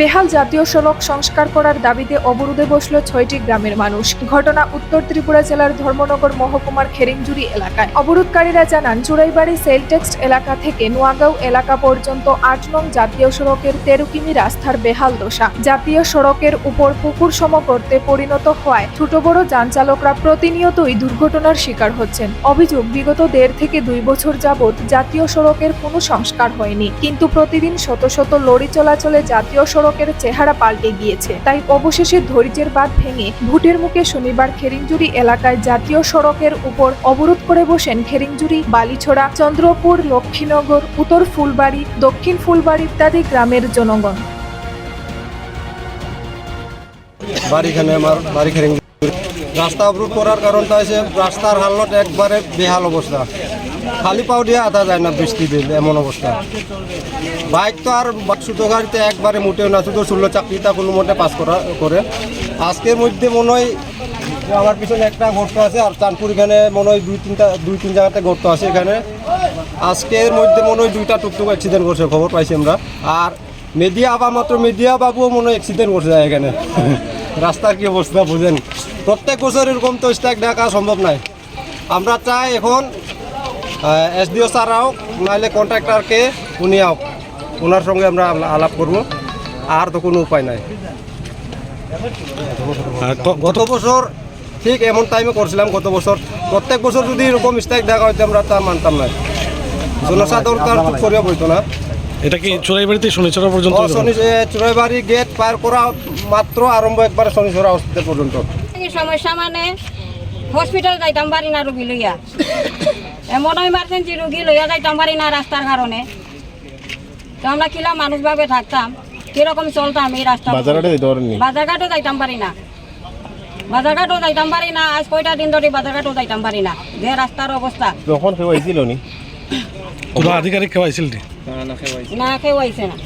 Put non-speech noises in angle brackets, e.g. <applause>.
বেহাল জাতীয় সড়ক সংস্কার করার দাবিতে অবরোধে বসল ছয়টি গ্রামের মানুষ। ঘটনা উত্তর ত্রিপুরা জেলার ধর্মনগর মহকুমার খেরিংজুরি এলাকায়। অবরোধকারীরা জানান, চুরাইবাড়ি সেলটেক্সট এলাকা থেকে নোয়াগাঁও এলাকা পর্যন্ত আট নং জাতীয় সড়কের তেরো কিমি রাস্তার বেহাল দশা। জাতীয় সড়কের উপর পুকুর সম করতে পরিণত হওয়ায় ছোট বড় যান চালকরা প্রতিনিয়তই দুর্ঘটনার শিকার হচ্ছেন। অভিযোগ, বিগত দেড় থেকে দুই বছর যাবৎ জাতীয় সড়কের কোনো সংস্কার হয়নি। কিন্তু প্রতিদিন শত শত লরি চলাচলে জাতীয় সড়কের চেহারা পাল্টে গিয়েছে। তাই অবশেষে ধৈর্যের বাদ ভেঙে ভুটের মুখে শনিবার খেরিংজুরি এলাকায় জাতীয় সড়কের উপর অবরোধ করে বসেন খেরিংজুরি বালিছড়া, চন্দ্রপুর, লক্ষ্মীনগর, উত্তর ফুলবাড়ি, দক্ষিণ ফুলবাড়ি ইত্যাদি গ্রামের জনগণ। বাড়ি খেলে আমার বাড়িখানে রাস্তা অবরোধ করার কারণটা হচ্ছে রাস্তার হালত একবারে বেহাল অবস্থা খালি পাও দিয়ে আধা যায় না বৃষ্টি দিলে এমন অবস্থা বাইক তো আর ছোটো গাড়িতে একবারে মোটেও না শুধু ষোলো চাকরিটা কোনো মতে পাস করা করে আজকের মধ্যে মনে হয় আমার পিছনে একটা গর্ত আছে আর চাঁদপুর এখানে মনে হয় দুই তিনটা দুই তিন জায়গাতে গর্ত আছে এখানে। আজকের মধ্যে মনে হয় দুইটা টুকটুক অ্যাক্সিডেন্ট করছে খবর পাইছি আমরা। আর মিডিয়া বা মাত্র মিডিয়া বাবুও মনে হয় অ্যাক্সিডেন্ট করছে যায় এখানে। <laughs> রাস্তার কি অবস্থা বুঝেন? প্রত্যেক বছর এরকম তো স্ট্রাইক ডাকা সম্ভব নাই। আমরা চাই এখন এসডিও স্যার হোক নাহলে কন্ট্রাক্টরকে উনি হোক ওনার সঙ্গে আমরা আলাপ করব। আর তো কোনো উপায় নাই। গত বছর ঠিক এমন টাইমে করছিলাম গত বছর। প্রত্যেক বছর যদি এরকম স্ট্রাইক দেখা হইতো আমরা তা মানতাম না। জনসাধারণ তার চুপ করিয়া বইতো না। এটা কি চোরাইবাড়িতে শনিচরা পর্যন্ত চুরাইবাড়ি গেট পার করা মাত্র আরম্ভ একবার শনিচরা হসপিটাল পর্যন্ত। এই সমস্যা মানে হসপিটাল যাইতাম পারি না রুগী লইয়া। এমন ইমার্জেন্সি রুগী লইয়া যাইতাম পারি না রাস্তার কারণে। তো আমরা কিলা মানুষভাবে থাকতাম কীরকম চলতাম এই রাস্তা বাজারঘাটও যাইতাম পারি না। বাজারঘাটও যাইতাম পারি না আজ কয়টা দিন ধরে বাজারঘাটও যাইতাম পারি না। যে রাস্তার অবস্থা। তখন কেউ আইছিল নি? আধিকারিক কেউ আইছিল না কেউ আইছে না।